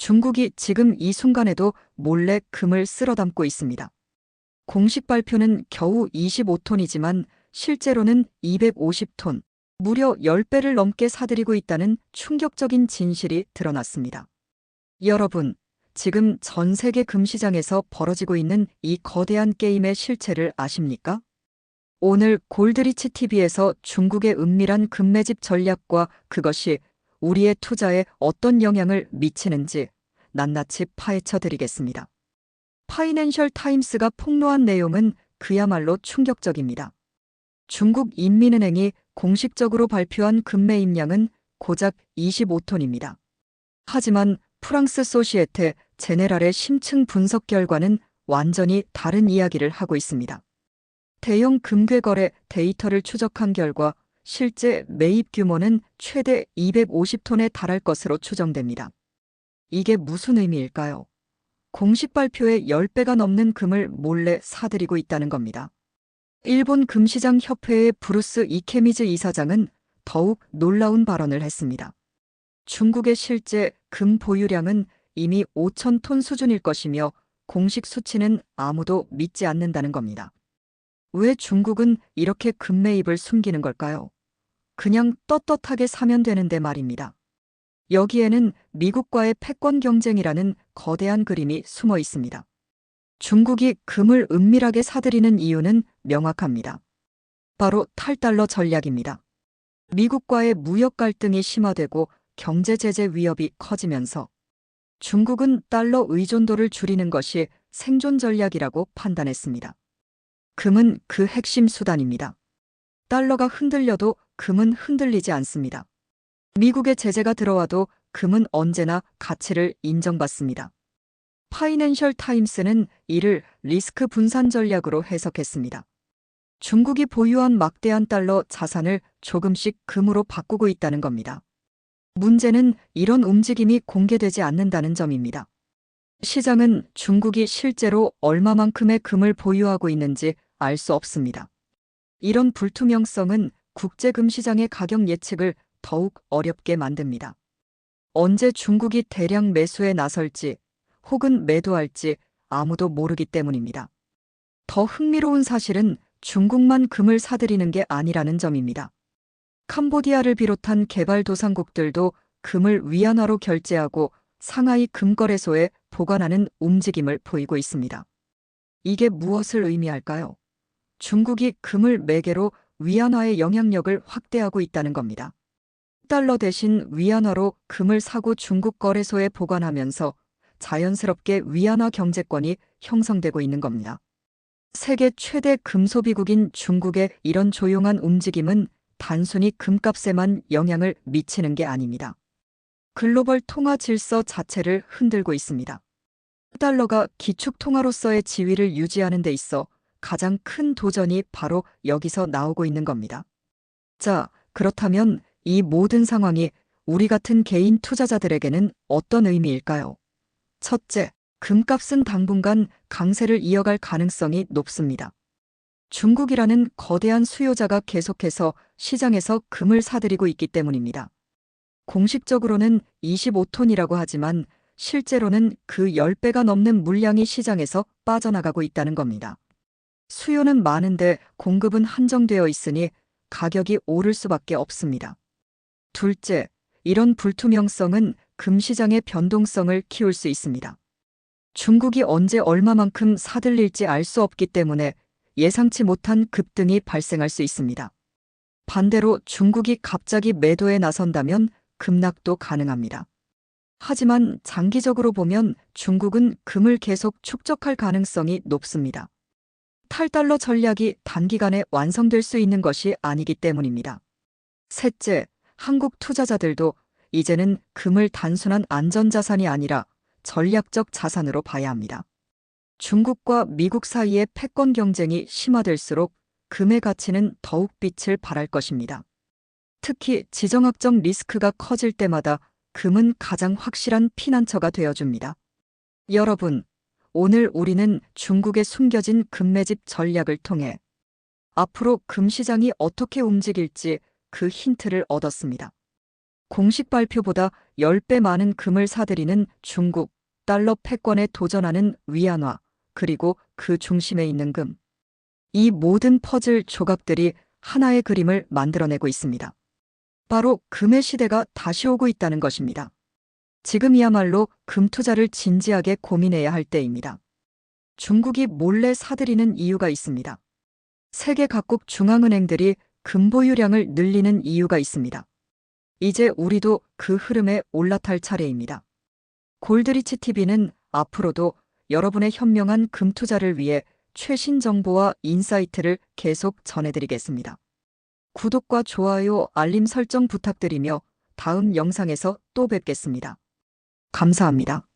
중국이 지금 이 순간에도 몰래 금을 쓸어 담고 있습니다. 공식 발표는 겨우 25톤이지만 실제로는 250톤, 무려 10배를 넘게 사들이고 있다는 충격적인 진실이 드러났습니다. 여러분, 지금 전 세계 금시장에서 벌어지고 있는 이 거대한 게임의 실체를 아십니까? 오늘 골드리치 TV에서 중국의 은밀한 금매집 전략과 그것이 우리의 투자에 어떤 영향을 미치는지 낱낱이 파헤쳐 드리겠습니다. 파이낸셜 타임스가 폭로한 내용은 그야말로 충격적입니다. 중국 인민은행이 공식적으로 발표한 금매 임량은 고작 25톤입니다. 하지만 프랑스 소시에테 제네랄의 심층 분석 결과는 완전히 다른 이야기를 하고 있습니다. 대형 금괴 거래 데이터를 추적한 결과 실제 매입 규모는 최대 250톤에 달할 것으로 추정됩니다. 이게 무슨 의미일까요? 공식 발표의 10배가 넘는 금을 몰래 사들이고 있다는 겁니다. 일본 금시장 협회의 브루스 이케미즈 이사장은 더욱 놀라운 발언을 했습니다. 중국의 실제 금 보유량은 이미 5천 톤 수준일 것이며 공식 수치는 아무도 믿지 않는다는 겁니다. 왜 중국은 이렇게 금 매입을 숨기는 걸까요? 그냥 떳떳하게 사면 되는데 말입니다. 여기에는 미국과의 패권 경쟁이라는 거대한 그림이 숨어 있습니다. 중국이 금을 은밀하게 사들이는 이유는 명확합니다. 바로 탈달러 전략입니다. 미국과의 무역 갈등이 심화되고 경제 제재 위협이 커지면서 중국은 달러 의존도를 줄이는 것이 생존 전략이라고 판단했습니다. 금은 그 핵심 수단입니다. 달러가 흔들려도 금은 흔들리지 않습니다. 미국의 제재가 들어와도 금은 언제나 가치를 인정받습니다. 파이낸셜 타임스는 이를 리스크 분산 전략으로 해석했습니다. 중국이 보유한 막대한 달러 자산을 조금씩 금으로 바꾸고 있다는 겁니다. 문제는 이런 움직임이 공개되지 않는다는 점입니다. 시장은 중국이 실제로 얼마만큼의 금을 보유하고 있는지 알 수 없습니다. 이런 불투명성은 국제금시장의 가격 예측을 더욱 어렵게 만듭니다. 언제 중국이 대량 매수에 나설지 혹은 매도할지 아무도 모르기 때문입니다. 더 흥미로운 사실은 중국만 금을 사들이는 게 아니라는 점입니다. 캄보디아를 비롯한 개발도상국들도 금을 위안화로 결제하고 상하이 금거래소에 보관하는 움직임을 보이고 있습니다. 이게 무엇을 의미할까요? 중국이 금을 매개로 위안화의 영향력을 확대하고 있다는 겁니다. 달러 대신 위안화로 금을 사고 중국 거래소에 보관하면서 자연스럽게 위안화 경제권이 형성되고 있는 겁니다. 세계 최대 금소비국인 중국의 이런 조용한 움직임은 단순히 금값에만 영향을 미치는 게 아닙니다. 글로벌 통화 질서 자체를 흔들고 있습니다. 달러가 기축 통화로서의 지위를 유지하는 데 있어 가장 큰 도전이 바로 여기서 나오고 있는 겁니다. 자, 그렇다면 이 모든 상황이 우리 같은 개인 투자자들에게는 어떤 의미일까요? 첫째, 금값은 당분간 강세를 이어갈 가능성이 높습니다. 중국이라는 거대한 수요자가 계속해서 시장에서 금을 사들이고 있기 때문입니다. 공식적으로는 25톤이라고 하지만 실제로는 그 10배가 넘는 물량이 시장에서 빠져나가고 있다는 겁니다. 수요는 많은데 공급은 한정되어 있으니 가격이 오를 수밖에 없습니다. 둘째, 이런 불투명성은 금시장의 변동성을 키울 수 있습니다. 중국이 언제 얼마만큼 사들릴지 알 수 없기 때문에 예상치 못한 급등이 발생할 수 있습니다. 반대로 중국이 갑자기 매도에 나선다면 급락도 가능합니다. 하지만 장기적으로 보면 중국은 금을 계속 축적할 가능성이 높습니다. 탈달러 전략이 단기간에 완성될 수 있는 것이 아니기 때문입니다. 셋째, 한국 투자자들도 이제는 금을 단순한 안전자산이 아니라 전략적 자산으로 봐야 합니다. 중국과 미국 사이의 패권 경쟁이 심화될수록 금의 가치는 더욱 빛을 발할 것입니다. 특히 지정학적 리스크가 커질 때마다 금은 가장 확실한 피난처가 되어줍니다. 여러분, 오늘 우리는 중국의 숨겨진 금매집 전략을 통해 앞으로 금시장이 어떻게 움직일지 그 힌트를 얻었습니다. 공식 발표보다 10배 많은 금을 사들이는 중국, 달러 패권에 도전하는 위안화, 그리고 그 중심에 있는 금. 이 모든 퍼즐 조각들이 하나의 그림을 만들어내고 있습니다. 바로 금의 시대가 다시 오고 있다는 것입니다. 지금이야말로 금 투자를 진지하게 고민해야 할 때입니다. 중국이 몰래 사들이는 이유가 있습니다. 세계 각국 중앙은행들이 금 보유량을 늘리는 이유가 있습니다. 이제 우리도 그 흐름에 올라탈 차례입니다. 골드리치 TV는 앞으로도 여러분의 현명한 금 투자를 위해 최신 정보와 인사이트를 계속 전해드리겠습니다. 구독과 좋아요, 알림 설정 부탁드리며 다음 영상에서 또 뵙겠습니다. 감사합니다.